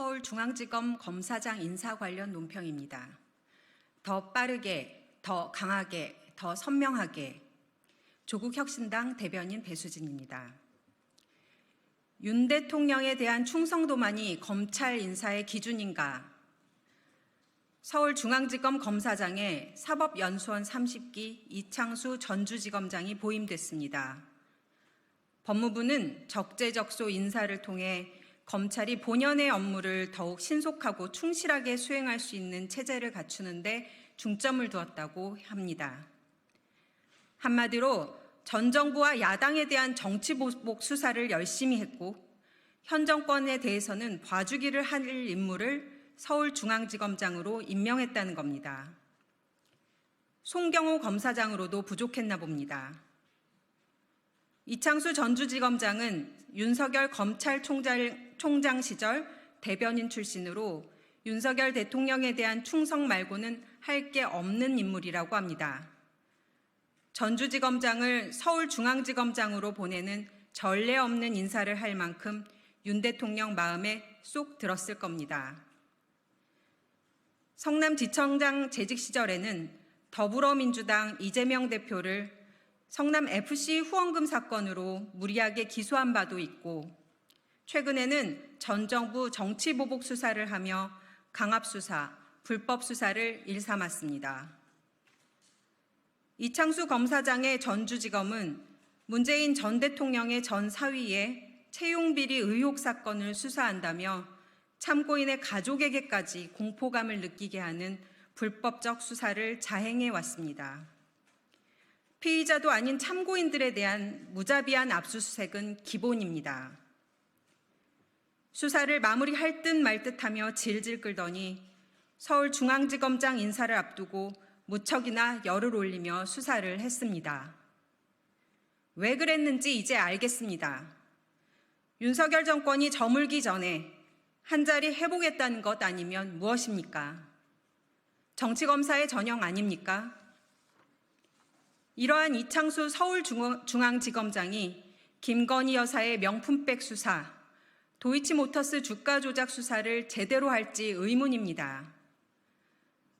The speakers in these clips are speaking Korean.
서울중앙지검 검사장 인사 관련 논평입니다. 더 빠르게, 더 강하게, 더 선명하게 조국혁신당 대변인 배수진입니다. 윤 대통령에 대한 충성도만이 검찰 인사의 기준인가? 서울중앙지검 검사장에 사법연수원 30기 이창수 전주지검장이 보임됐습니다. 법무부는 적재적소 인사를 통해 검찰이 본연의 업무를 더욱 신속하고 충실하게 수행할 수 있는 체제를 갖추는데 중점을 두었다고 합니다. 한마디로 전 정부와 야당에 대한 정치 보복 수사를 열심히 했고 현 정권에 대해서는 봐주기를 할 인물을 서울중앙지검장으로 임명했다는 겁니다. 송경호 검사장으로도 부족했나 봅니다. 이창수 전주지검장은 윤석열 검찰총장 총장 시절 대변인 출신으로 윤석열 대통령에 대한 충성 말고는 할 게 없는 인물이라고 합니다. 전주지검장을 서울중앙지검장으로 보내는 전례 없는 인사를 할 만큼 윤 대통령 마음에 쏙 들었을 겁니다. 성남지청장 재직 시절에는 더불어민주당 이재명 대표를 성남 FC 후원금 사건으로 무리하게 기소한 바도 있고 최근에는 전 정부 정치 보복 수사를 하며 강압 수사, 불법 수사를 일삼았습니다. 이창수 검사장의 전주지검은 문재인 전 대통령의 전 사위의 채용 비리 의혹 사건을 수사한다며 참고인의 가족에게까지 공포감을 느끼게 하는 불법적 수사를 자행해 왔습니다. 피의자도 아닌 참고인들에 대한 무자비한 압수수색은 기본입니다. 수사를 마무리할 듯 말 듯하며 질질 끌더니 서울중앙지검장 인사를 앞두고 무척이나 열을 올리며 수사를 했습니다. 왜 그랬는지 이제 알겠습니다. 윤석열 정권이 저물기 전에 한 자리 해보겠다는 것 아니면 무엇입니까? 정치검사의 전형 아닙니까? 이러한 이창수 서울중앙지검장이 김건희 여사의 명품백 수사, 도이치모터스 주가 조작 수사를 제대로 할지 의문입니다.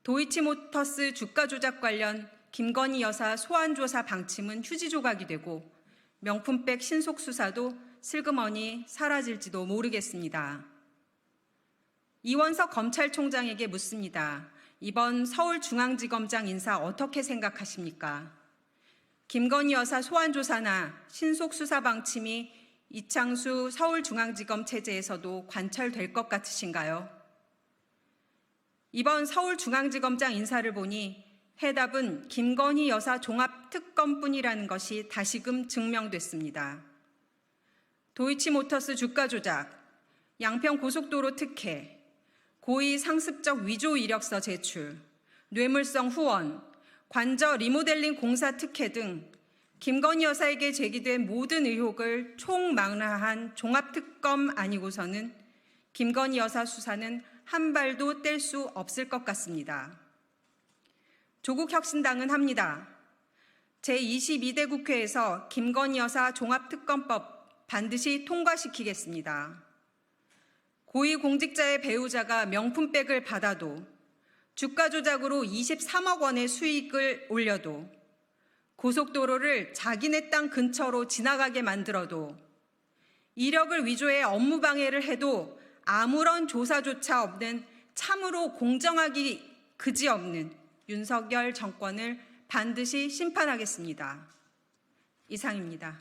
도이치모터스 주가 조작 관련 김건희 여사 소환 조사 방침은 휴지 조각이 되고 명품백 신속 수사도 슬그머니 사라질지도 모르겠습니다. 이원석 검찰총장에게 묻습니다. 이번 서울중앙지검장 인사 어떻게 생각하십니까? 김건희 여사 소환 조사나 신속 수사 방침이 이창수 서울중앙지검 체제에서도 관철될 것 같으신가요? 이번 서울중앙지검장 인사를 보니 해답은 김건희 여사 종합특검뿐이라는 것이 다시금 증명됐습니다. 도이치모터스 주가 조작, 양평 고속도로 특혜, 고의 상습적 위조 이력서 제출, 뇌물성 후원, 관저 리모델링 공사 특혜 등 김건희 여사에게 제기된 모든 의혹을 총망라한 종합특검 아니고서는 김건희 여사 수사는 한 발도 뗄 수 없을 것 같습니다. 조국 혁신당은 합니다. 제22대 국회에서 김건희 여사 종합특검법 반드시 통과시키겠습니다. 고위공직자의 배우자가 명품백을 받아도 주가 조작으로 23억 원의 수익을 올려도 고속도로를 자기네 땅 근처로 지나가게 만들어도 이력을 위조해 업무 방해를 해도 아무런 조사조차 없는 참으로 공정하기 그지없는 윤석열 정권을 반드시 심판하겠습니다. 이상입니다.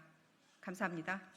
감사합니다.